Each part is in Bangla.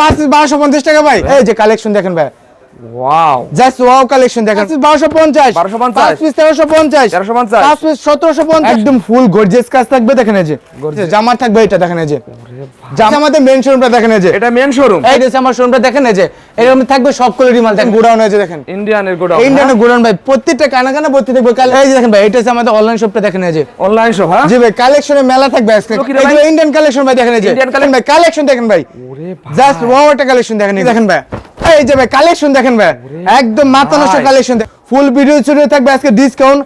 পাঁচ বারোশো পঞ্চাশ টাকা ভাই। এই যে কালেকশন দেখেন ভাই। ওয়াও জাস্ট ওয়াও কালেকশন দেখেন। বারোশো পঞ্চাশ। 1250 পিস তেরোশো পঞ্চাশ। 1350 পিস সতেরোশো পঞ্চাশ। একদম ফুল গর্জিয়াস কাজ থাকবে দেখেন এই যে। জামা থাকবে এটা দেখেন এই যে। জামা আমাদের মেন শোরুমটা দেখেন এই যে। এটা মেন শোরুম এই যে আমার শোরুমটা দেখেন এই যে। এরকম থাকবে সব কোয়ালিটি মাল দেখেন। গোডাউন হয়েছে দেখেন। ইন্ডিয়ানের গোডাউন ইন্ডিয়ান গোডাউন ভাই প্রত্যেকটা কানা কানা ভর্তি থাকবে। কাল- এই যে দেখেন ভাই এটা আমাদের অনলাইন শপটা দেখেন এই যে। অনলাইন শপ হ্যাঁ? জি ভাই কালেকশনে মেলা থাকবে আজকে। এগুলো ইন্ডিয়ান কালেকশন ভাই? দেখেন এই যে। Indian দেখেন ভাই কালেকশন দেখেন ভাই। জাস্ট ওয়াও একটা কালেকশন দেখেন দেখেন ভাই। এই যে ভাই কালেকশন দেখেন ভাই একদম মাথা নষ্ট কালেকশন ফুল ভিডিও থাকবে আজকে ডিসকাউন্ট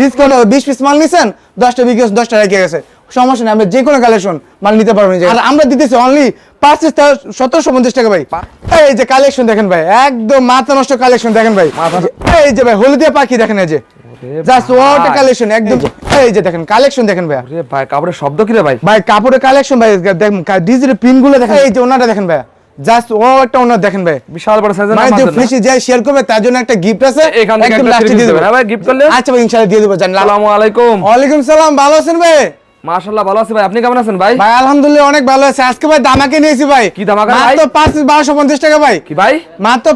ডিসকাউন্ট বিশ পিস মাল নিছেন দশটা বিক্রি দশটা রেখে গেছে। সমস্যা নেই আপনি যে কোনো কালেকশন মাল নিতে পারবেন আর আমরা দিতেছি অনলি পাঁচ সতেরোশো পঞ্চাশ টাকা ভাই। এই যে কালেকশন দেখেন ভাই একদম মাথা নষ্ট কালেকশন দেখেন ভাই। এই যে ভাই হলদিয়া পাখি দেখেন এই যে। জাস্ট ভাই। কালেকশন একদম এই যে দেখেন কালেকন দেখেন ভাই। ভাই কাপড়ের শব্দ কি রে ভাই? ভাই কাপড়ের কালেকশন ভাই দেখেন ডিজিটাল প্রিন্টগুলো দেখেন। এই যে ওনাটা দেখেন ভাই। জাস্ট ও একটা ওনার দেখেন ভাই বিশাল বড় সাইজের মানে যে যাই শেয়ার করবে তার জন্য একটা গিফট আছে এখান থেকে একটা দিয়ে দেবেন, হ্যাঁ ভাই, গিফট করলে? আচ্ছা ভাই ইনশাআল্লাহ দিয়ে দেব জান আসসালামু আলাইকুম। ওয়ালাইকুম সালাম ভালো আছেন ভাই? মাশাআল্লাহ ভালো আছি ভাই। আপনি কেমন আছেন ভাই? ভাই আলহামদুলিল্লাহ অনেক ভালো আছি। আজকে ভাই নিয়েছি ভাই। কি ভাই? মাত্র 5250 টাকা ভাই। কি ভাই? মাত্র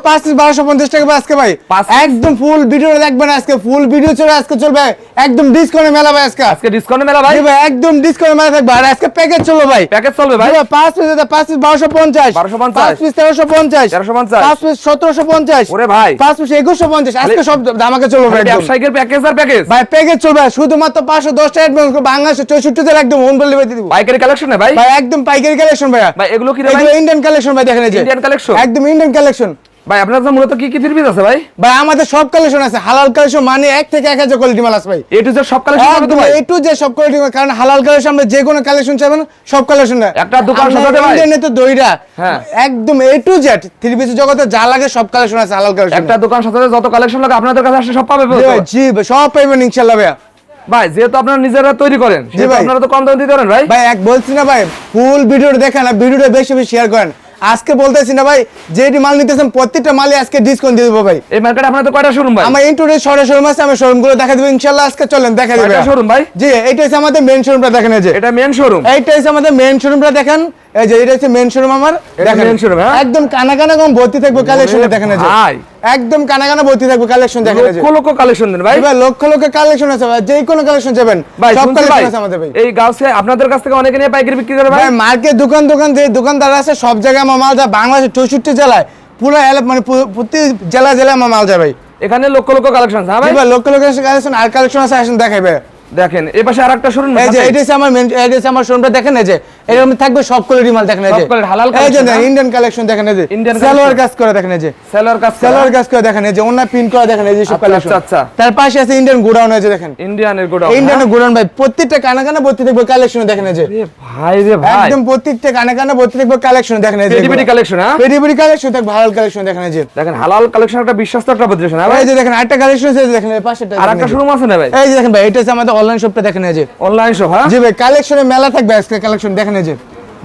টাকা ভাই আজকে ভাই। একদম ফুল ভিডিও দেখবেন আজকে। ফুল ভিডিও চলে আজকে চলবে একদম ডিসকাউন্টে মেলা ভাই আজকে। আজকে ডিসকাউন্টে মেলা ভাই? ভাই একদম ডিসকাউন্টে মেলা থাকবে। আর আজকে প্যাকেজ চলবে ভাই। প্যাকেজ চলবে ভাই? 5 পিস 5 1250 1250 5 পিস 1350 1350 5 পিস 1750 ওরে ভাই। 5 পিস 2150 আজকে সব দামাকে চলবে ভাই ব্যবসায়ীদের প্যাকেজ আর প্যাকেজ ভাই প্যাকেজ চলবে। শুধুমাত্র 510 টাকা অ্যাডভান্স বাংলাদেশে 64 কালেকশন সব কালেকশন একটা দোকান সাথে একদম টু জেড থ্রি জগতে যা লাগে সব কালেকশন আছে একটা দোকান যত কালেকশন লাগে আপনাদের কাছে আসলে সব পাবে সব ভাই যেহেতু আপনারা নিজেরা তৈরি করেন আপনারা তো কম দামে দিতে পারেন ভাই। ভাই এক বলছি না ভাই ফুল ভিডিওটা দেখেন আর ভিডিওটা বেশি বেশি শেয়ার করেন। আজকে বলতেছি না ভাই যেটি মাল নিতেছেন প্রত্যেকটা মালে আজকে ডিসকাউন্ট দিয়ে দেবো ভাই। এই মার্কেটে আপনাদের কয়টা শোরুম ভাই? আমার ইন্টুরে শহরে শোরুম আছে আমি শোরুমগুলো দেখা দেবো ইনশাল্লাহ আজকে চলেন দেখা দেবে শোরুম ভাই? জি এইটা হচ্ছে আমাদের মেন শোরুমটা দেখেন যে। এটা মেন শোরুম এইটা হচ্ছে আমাদের মেন শোরুমটা দেখেন। এই যে এটা হচ্ছে মেন শোরুম আমার দেখেন। main হ্যাঁ? একদম কানা কানা কম ভর্তি থাকবে কালেকশন দেখেন এই ভাই। একদম কানা কানা ভর্তি থাকবে কালেকশন দেখেন এই লক্ষ লক্ষ কালেকশন দেন ভাই। ভাই লক্ষ লক্ষ কালেকশন আছে ভাই। যে কোনো কালেকশন যাবেন ভাই সব কালেকশন আছে আমাদের ভাই। এই গাউসে আপনাদের কাছ থেকে অনেকে নিয়ে পাইকারি বিক্রি করে ভাই। ভাই মার্কেট দোকান দোকান যে দোকানদার আছে সব জায়গায় আমার মাল যায়। বাংলাদেশের চৌষট্টি জেলায় পুরো মানে প্রতি জেলা জেলায় আমার মাল যায় ভাই। এখানে লক্ষ লক্ষ কালেকশন হ্যাঁ ভাই? ভাই লক্ষ লক্ষ কালেকশন আর কালেকশন আছে আসেন দেখাইবে দেখেন এই পাশে আরেকটা শোরুম এই যে এটা আমার মেন এটা আমার শোরুমটা দেখেন এই যে এরকম থাকবে সব কোয়ালিটি মাল দেখেন এই যে। হালাল এই যে হ্যাঁ? ইন্ডিয়ান কালেকশন দেখেন এই যে। সালোয়ার কাজ করে দেখেন এই যে। কাজ সালোয়ার কাজ করে দেখেন এই যে ওনা পিন করে দেখেন এই যে সব আচ্ছা, কালেকশন আচ্ছা, আচ্ছা। তার পাশে আছে ইন্ডিয়ান গোডাউন আছে দেখেন। ইন্ডিয়ানের গোডাউন ইন্ডিয়ান গোডাউন ভাই প্রত্যেকটা কানা কানা ভর্তি থাকবে কালেকশন দেখেন এই যে। ভাই রে ভাই। একদম প্রত্যেকটা কানা কানা ভর্তি থাকবে কালেকশন দেখেন এই যে কালেকশন হ্যাঁ? কালেকশন থাকবে হালাল কালেকশন দেখেন এই যে। দেখেন হালাল কালেকশন একটা বিশ্বস্ত একটা প্রতিষ্ঠান হ্যাঁ এই যে দেখেন আরেকটা কালেকশন আছে দেখেন এই পাশেটা আর একটা শোরুম আছে না ভাই? এই যে দেখেন ভাই এটা হচ্ছে আমাদের অনলাইন শপটা দেখেন এই যে। অনলাইন শপ হ্যাঁ? জি ভাই কালেকশনে মেলা থাকবে আজকে কালেকশন দেখেন এই যে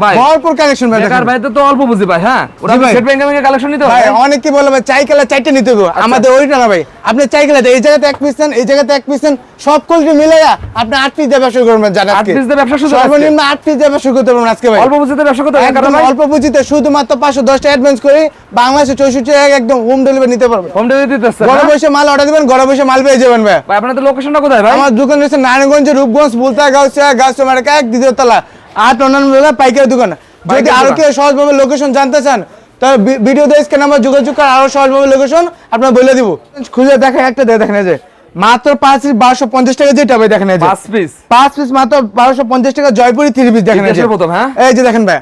ভাই ভরপুর কালেকশন ভাই বেকার ভাই তো অল্প বুঝি ভাই হ্যাঁ? ওরা ব্যাংকে ব্যাংকে কালেকশন নিতে ভাই অনেকে বলে ভাই চাই চারটে নিতে হবে। আমাদের ওইটা না ভাই আপনি চাই এই জায়গাতে এক পিস নেন এই জায়গাতে এক পিস নেন সব কোয়ালিটি মিলাইয়া আপনি আট পিস দিয়ে ব্যবসা করবেন জানেন আট দিয়ে ব্যবসা শুরু? সর্বনিম্ন আট পিস দিয়ে ব্যবসা করতে পারবেন আজকে ভাই। অল্প বুঝিতে ব্যবসা করতে একদম কারণ অল্প পুঁজিতে শুধুমাত্র পাঁচশো দশটা অ্যাডভান্স করে বাংলাদেশে চৌষট্টি টাকা একদম হোম ডেলিভারি নিতে পারবেন। হোম ডেলিভারি দিতেছে ঘরে বসে মাল অর্ডার দিবেন ঘরে বসে মাল পেয়ে যাবেন ভাই। ভাই আপনাদের লোকেশনটা কোথায় ভাই? আমার দোকান রয়েছে নারায়ণগঞ্জ রূপগঞ্জ বুলতা গাউসিয়া গাউসিয়া মার্কা এক দ্বিতীয় তলা। আট অন্যান্য পাইকারি দোকান। যদি আরও। কেউ সহজভাবে লোকেশন জানতে চান তাহলে ভিডিও দেশকে নাম্বার যোগাযোগ করে আরও সহজভাবে লোকেশন আপনার বলে দিব। খুঁজে দেখেন একটা দেখে দেখেন যে। মাত্র পাঁচ পিস বারোশো পঞ্চাশ টাকা যেটা ভাই দেখেন পাঁচ পিস পাঁচ পিস মাত্র বারোশো পঞ্চাশ টাকা জয়পুরি থ্রি পিস দেখেন এই যে। হ্যাঁ? এই যে দেখেন ভাই।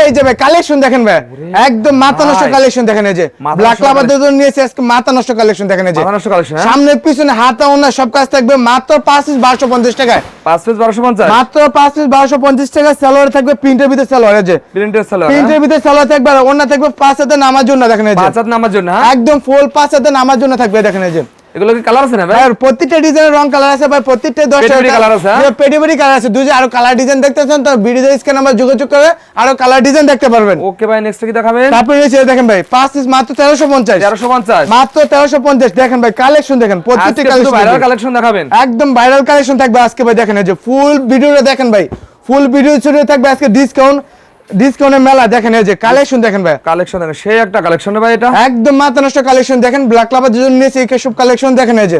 এই যে ভাই কালেকশন দেখেন ভাই। একদম মাথা নষ্ট কালেকশন দেখেন এই যে। ব্ল্যাক লাভার জন্য নিয়েছে আজকে মাথা নষ্ট কালেকশন দেখেন এই যে। মাথা নষ্ট collection, হ্যাঁ? সামনে পিছনে হাতা ওনা সব কাজ থাকবে মাত্র পাঁচ পিস বারোশো পঞ্চাশ টাকায়। পাঁচ পিস বারোশো পঞ্চাশ? মাত্র পাঁচ পিস বারোশো পঞ্চাশ টাকা সালোয়ার থাকবে প্রিন্টের ভিতরে সালোয়ার আছে প্রিন্টের সেলার প্রিন্টের ভিতরে সালোয়ার থাকবে আর ওনা থাকবে পাঁচ হাতে নামার জন্য দেখেন এই যে। পাঁচ হাত নামার জন্য হ্যাঁ? একদম ফুল পাঁচ হাতে নামার জন্য থাকবে দেখেন এই যে। এগুলো কি কালার আছে না ভাই? আর প্রত্যেকটা ডিজাইনের রং কালার আছে ভাই প্রত্যেকটা দশ পেডিপেডি colour আছে, হ্যাঁ? পেডিপেডি কালার আছে। দুই আরও কালার ডিজাইন দেখতে চান তো ভিডিও স্ক্যান নাম্বার যোগাযোগ করে আরও কালার ডিজাইন দেখতে পারবেন। ওকে ভাই নেক্সট কি দেখাবেন? তারপরে রয়েছে দেখেন ভাই পাঁচ পিস মাত্র তেরোশো পঞ্চাশ। তেরোশো পঞ্চাশ। মাত্র তেরোশো পঞ্চাশ। দেখেন ভাই কালেকশন দেখেন প্রত্যেকটা আজকে ভাইরাল কালেকশন কালেকশন দেখাবেন। একদম ভাইরাল কালেকশন থাকবে আজকে ভাই দেখেন এই যে ফুল ভিডিওটা দেখেন ভাই ফুল ভিডিও ছড়িয়ে থাকবে আজকে ডিসকাউন্ট ডিসকাউন্টের মেলা দেখেন এই যে কালেকশন দেখেন ভাই। কালেকশন দেখেন সেই একটা কালেকশন ভাই এটা? একদম মাথা নষ্ট কালেকশন দেখেন ব্ল্যাক লাভার জন্য নিয়েছে এই সব কালেকশন দেখেন এই যে।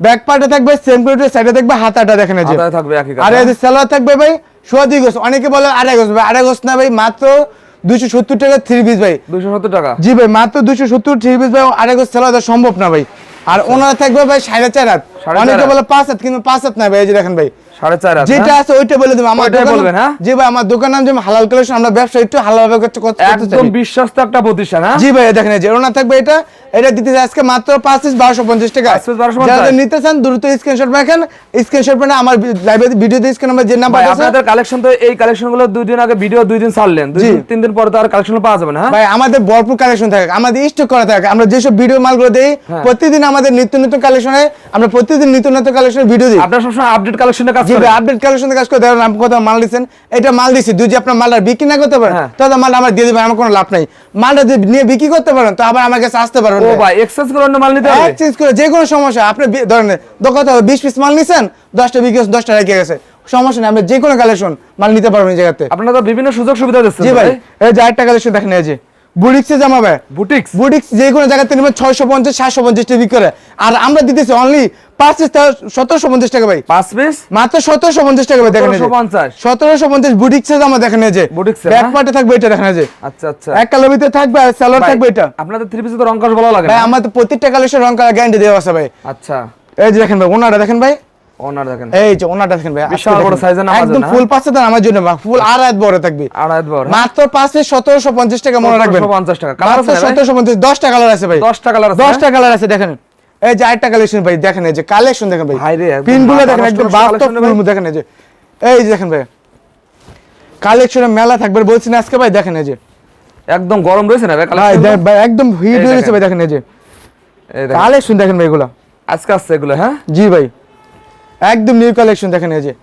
ব্যাক পার্টে থাকবে সেম প্লেটের সাইডে থাকবে হাতাটা দেখেন এই যে। থাকবে একই আর এই যে সালোয়ার থাকবে ভাই সোয়া দুই গোছ অনেকে বলে আড়াই গোছ ভাই আড়াই গোছ না ভাই মাত্র দুইশো সত্তর টাকা থ্রি পিস ভাই। দুইশো সত্তর টাকা? জি ভাই মাত্র দুইশো সত্তর থ্রি পিস ভাই আড়াই গোছ সালোয়ার সম্ভব না ভাই। আর ওনারা থাকবে ভাই সাড়ে চার হাত। অনেকে। বলে পাঁচ হাত কিন্তু পাঁচ হাত না ভাই এই যে দেখেন ভাই। যেটা হ্যাঁ? আছে ওইটা বলে দেবো। আমার বলবেন, হ্যাঁ? জি ভাই আমার দোকান নাম যেমন হালাল কালেকশন আমরা ব্যবসা একটু হালাল ভাবে করতে করতে একদম বিশ্বস্ত একটা প্রতিষ্ঠান হ্যাঁ? জি ভাই দেখেন যে ওনা থাকবে এটা। এটা দিতে আজকে মাত্র পাঁচ পিস বারোশো পঞ্চাশ টাকা। পাঁচ piece 1250 যারা নিতে চান দ্রুত স্ক্রিনশট রাখেন স্ক্রিনশট মানে আমার লাইব্রেরি ভিডিওতে স্ক্রিন নাম্বার যে নাম্বার আছে আপনাদের কালেকশন তো এই কালেকশনগুলো দুই দিন আগে ভিডিও দুই দিন ছাড়লেন। দুই তিন দিন পরে তো আর কালেকশন পাওয়া যাবে না ভাই আমাদের ভরপুর কালেকশন থাকে। আমাদের স্টক করা থাকে। আমরা যেসব ভিডিও মালগুলো দেই। প্রতিদিন আমাদের নিত্য নতুন কালেকশনে আমরা প্রতিদিন নিত্য নতুন কালেকশনের ভিডিও দিই। আপনার সবসময় আপডেট কালেকশনে কাজ জি ভাই আপডেট কালেকশনে কাজ করে দেখেন আপনি কত মাল দিচ্ছেন এটা মাল দিচ্ছি দুই যে আপনার মালটা বিক্রি না করতে পারেন হ্যাঁ। তাহলে মালটা আমার দিয়ে দেবেন আমার কোনো লাভ নাই। মালটা যদি নিয়ে বিক্রি করতে পারেন তো আবার আমার কাছে আসতে পারবেন ও ভাই। ভাই এক্সচেঞ্জ করে অন্য মাল নিতে হবে? এক্সচেঞ্জ করে যে কোনো সমস্যা আপনি ধরেন দোকান থেকে বিশ পিস মাল নিছেন দশটা বিক্রি হচ্ছে, দশটা রেখে গেছে। সমস্যা নেই আপনি যে কোনো কালেকশন মাল নিতে পারবেন এই জায়গাতে। আপনারা তো বিভিন্ন সুযোগ সুবিধা দিচ্ছেন জি ভাই এই যে আরেকটা কালেকশন দেখেন এই যে। বুটিক্সে জামা ভাই। বুটিক্স? বুটিক্স যে কোনো জায়গাতে নেবেন ছয়শো পঞ্চাশ সাতশো পঞ্চাশ টাকা করে। আর আমরা দিতেছি অনলি পাঁচ সতেরোশো পঞ্চাশ টাকা ভাই। পাঁচ পিস মাত্র সতেরোশো পঞ্চাশ টাকা ভাই দেখেন এই যে। 1750 সতেরোশো পঞ্চাশ বুটিক্সে জামা দেখেন যে। এ, ব্যাক? পার্টে থাকবে এটা দেখেন যে। আচ্ছা আচ্ছা। এক কালার ভিতরে থাকবে আর সালোয়ার ভাই, থাকবে এটা। আপনাদের থ্রি পিসে তো রং কস ভালো লাগে ভাই আমাদের প্রত্যেকটা কালেকশন রং করা গ্যারান্টি দেওয়া আছে ভাই। আচ্ছা। এই যে দেখেন ভাই ওনারা দেখেন ভাই। ওনার দেখেন। এই যে ওনাটা দেখেন ভাই বিশাল বড় দেখেন। নামাজ একদম ফুল পাঁচটা দাম আমার জন্য ফুল আড়াই বড় থাকবে। আড়াই বড়। মাত্র পাঁচ পিস সতেরোশো পঞ্চাশ টাকা মনে রাখবেন। 1750 টাকা। Colour আছে না ভাই? সতেরোশো কালার আছে ভাই। কালার আছে দশটা কালার আছে দেখেন। এই যে আরেকটা কালেকশন ভাই দেখেন এই যে কালেকশন দেখেন ভাই। ভাই রে, একদম পিনগুলো মাথা দেখেন একদম বাস্তব collection রে ভাই। ফুল দেখেন এই যে। এই যে দেখেন ভাই কালেকশনের মেলা থাকবে বলছি না আজকে ভাই দেখেন এই যে। একদম গরম রয়েছে না ভাই একদম হিট হয়ে গেছে ভাই দেখেন এই যে। কালেকশন দেখেন ভাই এগুলা। আজকে আসছে এগুলো হ্যাঁ? জি ভাই। একদম নিউ কালেকশন দেখেন এই যে।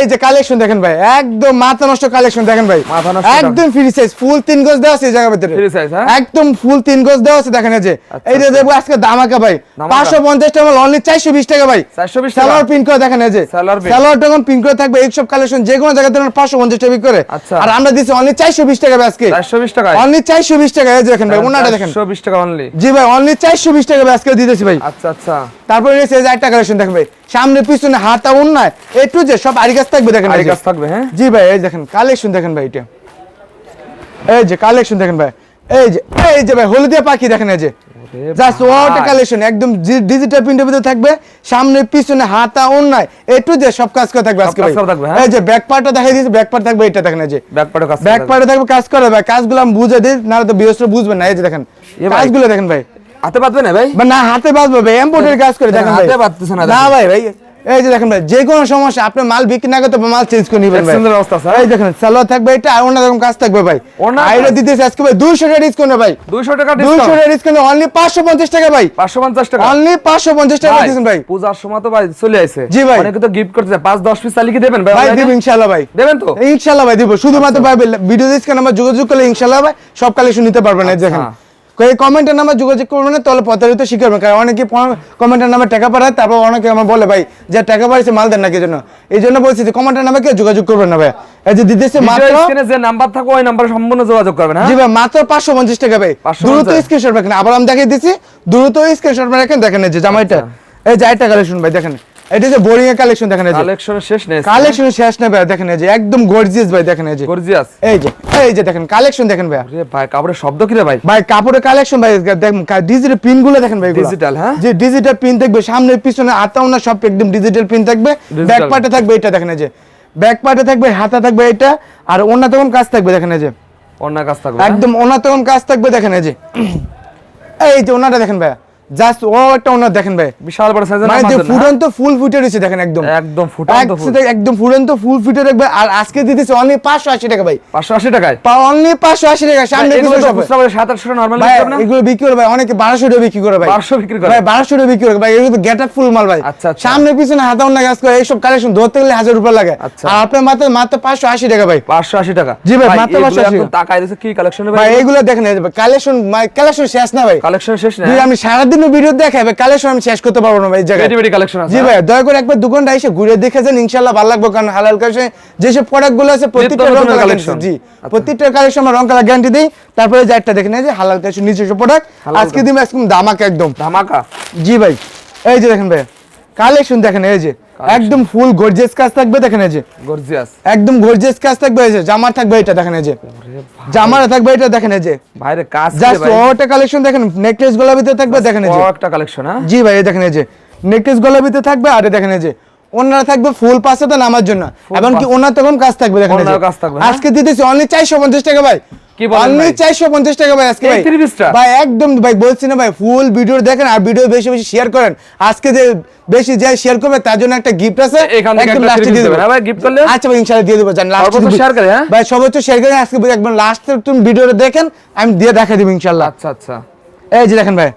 এই যে কালেকশন দেখেন ভাই একদম মাথা নষ্ট কালেকশন দেখেন ভাই। মাথা নষ্ট একদম ফ্রি সাইজ ফুল তিন গজ দেওয়া আছে এই জায়গার ভিতরে। Free size, হ্যাঁ? একদম ফুল তিন গজ দেওয়া আছে দেখেন এই যে। আচ্ছা, এই যে আচ্ছা। দেখব আজকে দামাকা ভাই দামাকা। পাঁচশো পঞ্চাশ টাকা অনলি চারশো বিশ টাকা ভাই। 420 টাকা? সালোয়ার প্রিন্ট করে দেখেন এই যে। সালোয়ার। সালোয়ার তখন প্রিন্ট করে থাকবে এইসব কালেকশন যে কোনো জায়গাতে পাঁচশো পঞ্চাশ টাকা বিক্রি করে। আচ্ছা। আর আমরা দিচ্ছি অনলি চারশো বিশ টাকা ভাই আজকে। চারশো বিশ টাকায়? অনলি চারশো বিশ টাকা এই যে দেখেন ভাই ওনাটা দেখেন। চারশো বিশ টাকা অনলি জি ভাই অনলি চারশো বিশ টাকা ভাই আজকে দিতেছি ভাই। আচ্ছা আচ্ছা। তারপরে রয়েছে যে একটা কালেকশন দেখেন ভাই। সামনে পিছনে হাতা উন্নয় এই টু যে সব আরি গাছ থাকবে দেখেন আরি গাছ থাকবে হ্যাঁ? জি ভাই এই দেখেন কালেকশন দেখেন ভাই এটা। এই যে কালেকশন দেখেন ভাই এই যে এই যে ভাই হলদিয়া পাখি দেখেন এই যে। জাস্ট ওয়াটার কালেকশন একদম ডিজিটাল প্রিন্টের ভিতরে থাকবে। সামনে পিছনে হাতা উন্নয় এই টু যে সব কাজ করে থাকবে আজকে হ্যাঁ? এই যে ব্যাক পার্টটা দেখাই দিয়েছি ব্যাক পার্ট থাকবে এটা দেখেন এই যে। ব্যাক পার্টে কাজ ব্যাক থাকবে। পার্টে থাকবে কাজ করে ভাই। কাজগুলো আমি বুঝে দিই না তো বৃহস্পতি বুঝবেন না এই যে দেখেন। কাজগুলো দেখেন ভাই। হাতে পাতবে না ভাই? না হাতে বাজবে ভাই এমপোর্টের কাজ করে দেখেন হাতে বাজতেছে না না ভাই ভাই এই যে দেখেন ভাই যে কোনো সমস্যা আপনি মাল বিক্রি না করতে মাল চেঞ্জ করে নেবেন ভাই। ব্যবস্থা আছে, হ্যাঁ? এই দেখেন সালোয়ার থাকবে এটা আর অন্য রকম কাজ থাকবে ভাই। অন্য আইরে দিতেছে আজকে ভাই 200 টাকা ডিসকাউন্ট ভাই। দুইশো টাকা 200 টাকা ডিসকাউন্ট অনলি 550 টাকা ভাই। পাঁচশো পঞ্চাশ টাকা? অনলি 550 টাকা ভাই পূজার সময় তো ভাই চলে আসে জি ভাই। অনেকে তো গিফট করতে চায় পাঁচ দশ পিস তাহলে কি দেবেন ভাই ভাই দিব ইনশাআল্লাহ ভাই। দেবেন তো? ইনশাআল্লাহ ভাই দিব। শুধুমাত্র ভাই ভিডিও ডিসকাউন্ট নাম্বার যোগাযোগ করলে ইনশাআল্লাহ ভাই সব কালেকশন নিতে পারবেন এই দেখেন। আচ্ছা। এই কমেন্টের নাম্বার যোগাযোগ করবেন না তাহলে প্রতারিত শিখাবেন কারণ অনেকে কমেন্টের নামে টাকা পাঠায় তারপর অনেকে আমার বলে ভাই যে টাকা পাইছে মাল দেন না কি জন্য? এই জন্য বলছি যে কমেন্টের নামে কেউ যোগাযোগ করবেন না ভাই। এই যে দিতেছে মাত্র ভিডিও স্ক্রিনে যে নাম্বার থাকবে ওই নাম্বারে সম্পূর্ণ যোগাযোগ করবেন জি ভাই মাত্র পাঁচশো পঞ্চাশ টাকা ভাই। 550 দ্রুত স্ক্রিনশট রাখেন। আবার আমি দেখিয়ে দিচ্ছি দ্রুত স্ক্রিনশট রাখেন দেখেন এই যে জামাইটা। আচ্ছা। এই কালেকশন ভাই দেখেন। এটা যে বোরিং এর কালেকশন দেখেন কালেকশনের শেষ নেই কালেকশন শেষ না ভাই দেখেন এই যে একদম গর্জিয়াস ভাই দেখেন এই যে। গর্জিয়াস এই যে এই যে দেখেন কালেকশন দেখেন ভাই। রে ভাই কাপড়ের শব্দ কি রে ভাই? ভাই কাপড়ের কালেকশন ভাই দেখেন ডিজিটাল পিনগুলো দেখেন ভাই Digital, হ্যাঁ? যে ডিজিটাল পিন থাকবে সামনে পিছনে হাতাও না সব একদম ডিজিটাল পিন থাকবে। ব্যাক পার্টে থাকবে এটা দেখেন এই যে। ব্যাক পার্টে থাকবে হাতা থাকবে এটা আর অন্য তখন কাজ থাকবে দেখেন এই যে। অন্য কাজ থাকবে? একদম ওনার তখন কাজ থাকবে দেখেন এই যে। এই যে ওনাটা দেখেন ভাই জাস্ট ও একটা ওনার দেখেন ভাই বিশাল বড় সাইজের মানে যে ফুটন্ত ফুল ফুটে রয়েছে দেখেন একদম। একদম ফুটান্ত একদম ফুটন্ত ফুল ফুটে রাখবে আর আজকে দিতেছে অনলি পাঁচশো আশি টাকা ভাই। পাঁচশো আশি টাকায়? অনলি পাঁচশো আশি টাকা সামনে এগুলো পিছনে তো সব। খুচরা বাজারে সাত টাকা নর্মালি ভাই এগুলো বিক্রি করে ভাই অনেকে বারোশো টাকা বিক্রি করে ভাই। 1200 বিক্রি করে? ভাই বারোশো টাকা বিক্রি করে ভাই এগুলো তো গেট ফুল মাল ভাই। আচ্ছা, আচ্ছা। সামনে পিছনে হাতা অন্য কাজ করে এইসব কালেকশন ধরতে গেলে হাজার রুপিয়া লাগে। আচ্ছা। আর আপনার মাত্র মাত্র পাঁচশো আশি টাকা ভাই। পাঁচশো আশি টাকা। জি ভাই, মাত্র এগুলো 580 একদম তাকায় দিছে কি কালেকশন ভাই এইগুলো দেখেন কালেকশন কালেকশন শেষ না ভাই? কালেকশন শেষ না। আমি সারাদিন কন্টিনিউ ভিডিও দেখাবে কালেকশন আমি শেষ করতে পারব না ভাই এই জায়গায়। কালেকশন আছে জি ভাই দয়া করে একবার দোকানটা এসে ঘুরে দেখে যান ইনশাল্লাহ ভালো লাগবে কারণ হালাল কালেকশন যেসব প্রোডাক্টগুলো আছে প্রত্যেকটা রং কালেকশন। জি। আচ্ছা। প্রত্যেকটা কালেকশন আমরা রং কালার গ্যারান্টি দিই তারপরে যে একটা দেখেন এই যে হালাল কালেকশন নিজস্ব প্রোডাক্ট আজকে দিন একদম ধামাকা একদম। ধামাকা। জি ভাই এই যে দেখেন ভাই কালেকশন দেখেন এই যে। একদম ফুল গর্জিয়াস কাজ থাকবে দেখেন এই যে। গর্জিয়াস একদম গর্জিয়াস কাজ থাকবে এই যে জামার থাকবে এটা দেখেন এই যে। জামার থাকবে এটা দেখেন এই যে। ভাইরে কাজ জাস্ট ওটা কালেকশন দেখেন নেকলেস গোলা ভিতরে থাকবে দেখেন এই যে। একটা কালেকশন হ্যাঁ? জি ভাই এই দেখেন এই যে। নেকলেস গলা ভিতরে থাকবে আর দেখেন এই যে। ওনারা থাকবে ফুল পাশে তো নামার জন্য। এবং কি ওনার তখন কাজ থাকবে দেখেন এই যে। ওনার কাজ থাকবে, হ্যাঁ? আজকে দিতেছি অনলি 450 টাকা ভাই। অনলি 450 টাকা ভাই আজকে এই ভাই। three piece টা? ভাই একদম ভাই বলছি না ভাই ফুল ভিডিও দেখেন আর ভিডিও বেশি বেশি শেয়ার করেন। আজকে যে বেশি যে শেয়ার করবে তার জন্য একটা গিফট আছে এখান থেকে একদম লাস্টে দিয়ে দেবেন, হ্যাঁ ভাই, gift করলে? আচ্ছা ভাই ইনশাআল্লাহ দিয়ে দেবো জান লাস্টে সর্বোচ্চ share করে, হ্যাঁ? ভাই সর্বোচ্চ শেয়ার করে আজকে একদম লাস্টে তুমি ভিডিওটা দেখেন আমি দিয়ে দেখা দিব ইনশাআল্লাহ। আচ্ছা আচ্ছা। এই যে দেখেন ভাই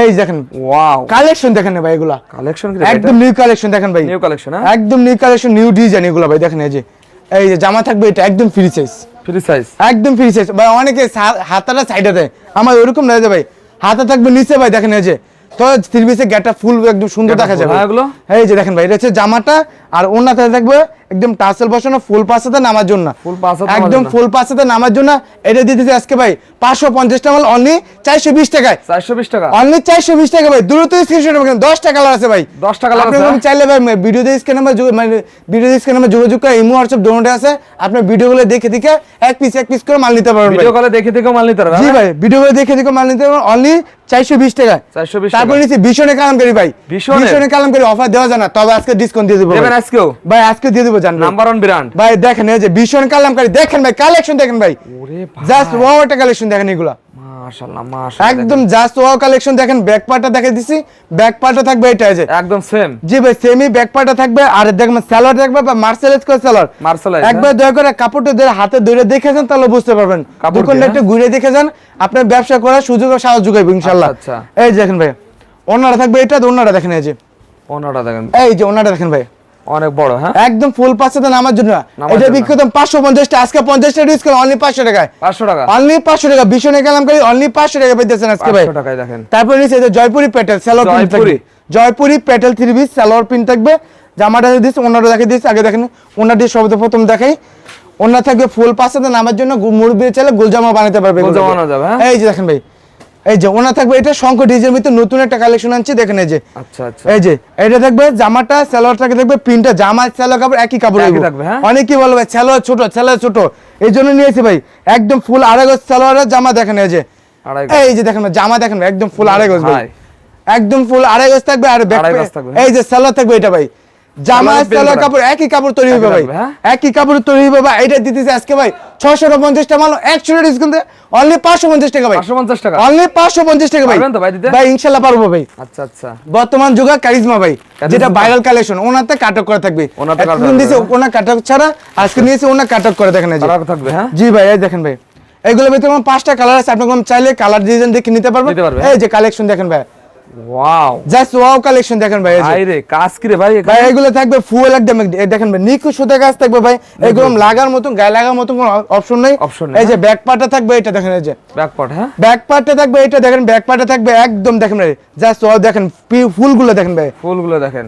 এই দেখেন ওয়াও কালেকশন দেখেন ভাই এগুলা। কালেকশন একদম নিউ কালেকশন দেখেন ভাই। নিউ কালেকশন হ্যাঁ? একদম নিউ কালেকশন নিউ ডিজাইন এগুলো ভাই দেখেন এই যে এই যে জামা থাকবে এটা একদম ফ্রি সাইজ ফ্রি সাইজ একদম ফ্রি সাইজ ভাই অনেকে হাতাটা সাইডে দেয়। আমার ওরকম না ভাই হাতা থাকবে নিচে ভাই দেখেন এই যে তো থ্রি পিসের গেটটা ফুল একদম সুন্দর দেখা যাবে। হ্যাঁ, এগুলো? এই যে দেখেন ভাই এটা হচ্ছে জামাটা আর ওনাতে থাকবে একদম টাসেল বসানো ফুল পাশাতে নামার জন্য। একদম ফুল পাশাতে নামার জন্য এটা দিতেছে আজকে ভাই পাঁচশো পঞ্চাশ টাকা অনলি চারশো বিশ টাকায়। চারশো বিশ টাকা। অনলি চারশো বিশ টাকা ভাই দ্রুত স্ক্রিনশট নেবেন দশটা কালার আছে ভাই। 10টা colour আপনি আছে, যখন হ্যাঁ? চাইলে ভাই ভিডিও দিয়ে স্ক্যান নাম্বার মানে ভিডিও দিয়ে স্ক্যান নাম্বার যোগাযোগ করে ইমো হোয়াটসঅ্যাপ দোনোটা আছে। আপনার ভিডিওগুলো দেখে দেখে এক পিস এক পিস করে মাল নিতে পারবেন ভিডিও কলে দেখে দেখে মাল নিতে পারবে জি হ্যাঁ? ভাই ভিডিওগুলো দেখে দেখে মাল নিতে পারবেন। অনলি চারশো বিশ টাকা 420 তারপরে টাকা। নিচ্ছি ভীষণে কালামকারী ভাই। ভীষণে? কালামকারী অফার দেওয়া যায় না। তবে আজকে ডিসকাউন্ট দিয়ে দেবো আজকেও? ভাই আজকে দিয়ে দেবো জান নাম্বার ওয়ান ব্র্যান্ড ভাই দেখেন এই যে ভীষণ কালামকারী। দেখেন ভাই কালেকশন দেখেন ভাই। জাস্ট ওয়াও একটা কালেকশন দেখেন এগুলা। মাশাআল্লাহ মাশাআল্লাহ। একদম জাস্ট ওয়াও কালেকশন দেখেন ব্যাক পার্টটা দেখে দিছি। ব্যাক পার্টটা থাকবে এটা এই যে। একদম সেম জি ভাই সেমি ব্যাক পার্টটা থাকবে। আর দেখবেন স্যালাড থাকবে বা মার্সেলাইজ করে স্যালাড Mercedes, একবার দয়া করে কাপড়টা ধরে হাতে ধরে দেখে যান তাহলে বুঝতে পারবেন। দোকানটা একটু ঘুরে দেখে যান আপনার ব্যবসা করার সুযোগ ও সাহস যোগাইব ইনশাআল্লাহ। আচ্ছা, এই দেখেন ভাই ওনারা থাকবে এটা ওনারা দেখেন এই যে। পনেরোটা দেখেন। এই যে ওনারা দেখেন ভাই। অনেক বড় হ্যাঁ? একদম ফুল পাঁচশো নামার জন্য। এটা বিক্রি করতাম পাঁচশো পঞ্চাশটা আজকে পঞ্চাশটা ডিসকাউন্ট অনলি পাঁচশো টাকায়। পাঁচশো টাকা? অনলি পাঁচশো টাকা কালাম করি অনলি পাঁচশো টাকা পেতেছেন আজকে ভাই। টাকায় দেখেন। তারপরে নিচে জয়পুরি প্যাটেল স্যালোর জয়পুরি। জয়পুরি প্যাটেল থ্রি পিস স্যালোর প্রিন্ট থাকবে। জামাটা ওনারও দেখে দিচ্ছে আগে দেখেন ওনার দিয়ে সবথেকে প্রথম দেখাই। ওনার থাকবে ফুল পাশে নামার জন্য গু- মুরব্বি চাইলে গোলজামা বানাতে পারবে হ্যাঁ? এই যে দেখেন ভাই এই যে ওনার থাকবে এটা শঙ্খ ডিজের ভিতরে নতুন একটা কালেকশন আনছি দেখেন এই যে। আচ্ছা আচ্ছা। এই যে এটা থাকবে জামাটা সালোয়ারটাকে থাকবে প্রিন্টটা জামা সালোয়ার কাপড় একই কাপড় একই থাকবে, হ্যাঁ? অনেকেই বলবে ভাই সালোয়ার ছোট সালোয়ার ছোট। এই জন্য নিয়েছি ভাই একদম ফুল আড়াই গজ সালোয়ারের জামা দেখেন এই যে। এই যে দেখেন জামা দেখেন একদম ফুল আড়াই গজ ভাই। একদম ফুল আড়াই গজ থাকবে আর থাকবে, এই যে সালোয়ার থাকবে এটা ভাই। জামা সালোয়ার কাপড় একই কাপড় তৈরি হবে ভাই। হ্যাঁ? একই কাপড় তৈরি হবে ভাই এটা দিতেছে আজকে ভাই। ছশো পঞ্চাশ মাল একশো ডিসকাউন্ট অনলি পাঁচশো পঞ্চাশ টাকা ভাই পঞ্চাশ টাকা? অনলি পাঁচশো পঞ্চাশ টাকা ভাই। ভাই ইনশাল্লাহ পারব ভাই। আচ্ছা আচ্ছা। বর্তমান যুগে কারিজমা ভাই যেটা ভাইরাল কালেকশন ওনাতে কাটক করা থাকবে। কাটক এতদিন দিয়েছে থাকবে, ওনার কাটক ছাড়া আজকে নিয়েছে ওনার কাটক করে দেখেন থাকবে হ্যাঁ? জি ভাই এই দেখেন ভাই। এগুলো ভিতরে পাঁচটা কালার আছে আপনি চাইলে কালার ডিজাইন দেখে নিতে পারবেন। পারবে। এই যে কালেকশন দেখেন ভাই। ওয়াও জাস্ট ওয়াও কালেকশন দেখেন ভাই এই যে। ভাই রে কাজ কি রে ভাই ভাই এগুলো থাকবে ফুল একদম এই দেখেন ভাই নিখুঁত সুতা কাজ থাকবে ভাই। এগুলো লাগার মতন গায়ে লাগার মতন কোনো অপশন নেই। Option নেই, এই যে। ব্যাক পার্টটা থাকবে এটা দেখেন এই যে। ব্যাকপট হ্যাঁ? ব্যাক পার্টটা থাকবে এটা দেখেন ব্যাক পার্টটা থাকবে একদম দেখেন ভাই। জাস্ট ওয়াও দেখেন ফুলগুলো দেখেন ভাই। ফুলগুলো দেখেন।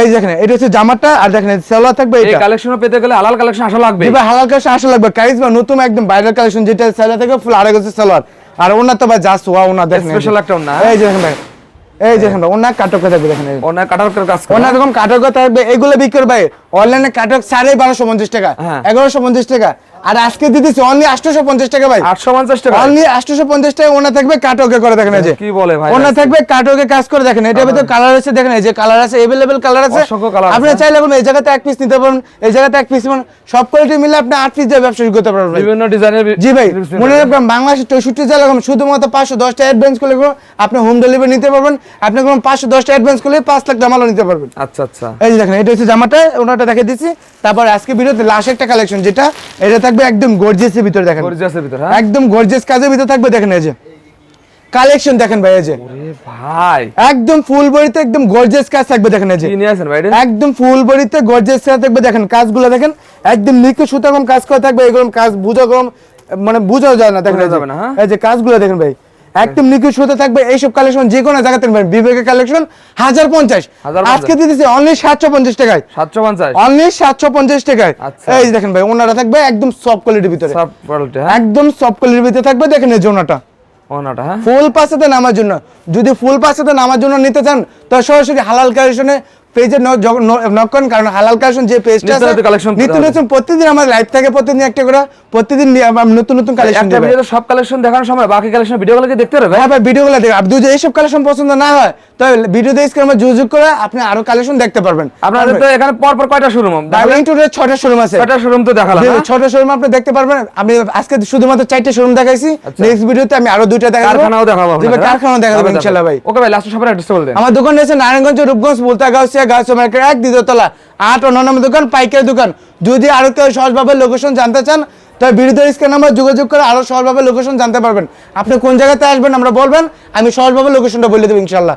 এই দেখেন এটা হচ্ছে জামাটা আর দেখেন সালোয়ার থাকবে এই এটা কালেকশন পেতে গেলে হালাল কালেকশন আসা লাগবে। এবার হালাল কালেকশন আসা লাগবে। কারিজমা নতুন একদম ভাইরাল কালেকশন যেটা সালোয়ার থেকে ফুল আড়াই সালোয়ার আর ওনার তো ভাই জাস্ট ওয়া ওনা দেখেন এই। Special একটা ওড়না, হ্যাঁ? এই যে দেখেন ভাই এই যে দেখেন ওনার কাটক থাকবে দেখেন। অনেক কাটার কাজ ওনার এরকম কাটক থাকবে এগুলো বিক্রি করবে অনলাইনে কাটক সাড়ে বারোশো পঞ্চাশ টাকা হ্যাঁ। এগারোশো পঞ্চাশ টাকা আর আজকে দিতেছি অনলি আটশোশো পঞ্চাশ টাকা ভাই। আটশো পঞ্চাশ টাকা? অনলি আটশোশো পঞ্চাশ টাকা ওনা থাকবে কাটকে করে দেখেন এই যে। কি বলে ভাই? ওনা থাকবে কাটকে কাজ করে দেখেন। এটার ভিতরে কালার আছে দেখেন এই যে কালার আছে এভেলেবেল কালার আছে। আপনি চাইলে কোনো এই জায়গাতে এক পিস নিতে পারেন এই জায়গাতে এক পিস সব কোয়ালিটি মিলে আপনি আট পিস দিয়ে ব্যবসা করতে পারবেন ভাই। বিভিন্ন ডিজাইনের জি ভাই মনে রাখবেন বাংলাদেশের চৌষট্টি জেলা এরকম শুধুমাত্র পাঁচশো দশটা অ্যাডভান্স করলে আপনি হোম ডেলিভারি নিতে পারবেন। আপনি কোনো পাঁচশো দশটা অ্যাডভান্স করলে পাঁচ লাখ টাকা নিতে পারবেন। আচ্ছা আচ্ছা। এই যে দেখেন এটা হচ্ছে জামাটা ওনাটা দেখে দিচ্ছি। তারপর আজকে ভিডিওতে লাস্ট একটা কালেকশন যেটা এটা থাকবে একদম গর্জিয়াসের ভিতরে দেখেন। গর্জিয়াসের ভিতরে হ্যাঁ? একদম গর্জিয়াস কাজের ভিতরে থাকবে দেখেন এই যে। কালেকশন দেখেন ভাই এই যে। ভাই। একদম ফুল বড়িতে একদম গর্জিয়াস কাজ থাকবে দেখেন এই যে। একদম ফুল বড়িতে গর্জিয়াস কাজ থাকবে দেখেন কাজগুলো দেখেন। একদম নিখুঁত সুতা কম কাজ করা থাকবে এরকম কাজ বুঝা কম মানে বুঝাও যায় না দেখেন এই যে। যাবে না, হ্যাঁ? এই যে কাজগুলো দেখেন ভাই। একদম নিখুঁত হতে থাকবে এইসব কালেকশন যে কোনো জায়গাতে নেবেন। বিবেকের কালেকশন হাজার পঞ্চাশ। আজকে দিতেছি অনলি সাতশো পঞ্চাশ টাকায়। সাতশো পঞ্চাশ। অনলি সাতশো পঞ্চাশ টাকায়। আচ্ছা। এই দেখেন ভাই ওনারা থাকবে একদম সফট কোয়ালিটির ভিতরে। সব হ্যাঁ। একদম সফট কোয়ালিটির ভিতরে থাকবে দেখেন এই জোনাটা হ্যাঁ। ফুল পাসাতে নামার জন্য। যদি ফুল পাসাতে নামার জন্য নিতে চান তো সরাসরি হালাল কালেকশনে পেজে নক করেন কারণ হালাল কালেকশন যে পেজটা collection নিত্য নতুন প্রতিদিন আমার লাইভ থাকে প্রতিদিন একটা করে প্রতিদিন নতুন নতুন কালেকশন একটা ভিডিওতে সব কালেকশন দেখানোর সময় বাকি কালেকশন ভিডিওগুলো কি দেখতে হবে হ্যাঁ ভাই ভিডিওগুলো দেখে। আপনি যদি এইসব কালেকশন পছন্দ না হয় তাহলে ভিডিও ভিডিওতে স্ক্রিনে যোগাযোগ করে আপনি আরও কালেকশন দেখতে পারবেন। আপনাদের তো এখানে পর পর কয়টা শোরুম ইন্টুরের ছটা শোরুম আছে। কয়টা শোরুম তো দেখালাম হ্যাঁ? ছটা শোরুম আপনি দেখতে পারবেন। আমি আজকে শুধুমাত্র চারটে শোরুম দেখাইছি। আচ্ছা। নেক্সট ভিডিওতে আমি আরও দুইটা দেখাবো। কারখানাও দেখাবো হ্যাঁ? কারখানাও দেখাবো ইনশাআল্লাহ ভাই। ওকে ভাই লাস্ট সবার অ্যাড্রেস বলে দেন। আমার দোকান রয়েছে নারায়ণগঞ্জ রূপগঞ্জ বুলতা গাউসিয়া গাছ মার্কেট এক দ্বিতীয়তলা আট ও নয় নম্বর দোকান, পাইকারি দোকান। যদি আরও কেউ সহজভাবে লোকেশন জানতে চান তবে বিরুদ্ধে স্ক্যান নাম্বার যোগাযোগ করে আরও সহজভাবে লোকেশন জানতে পারবেন। আপনি কোন জায়গাতে আসবেন, আমরা বলবেন, আমি সহজভাবে লোকেশনটা বলে দেবো ইনশাল্লাহ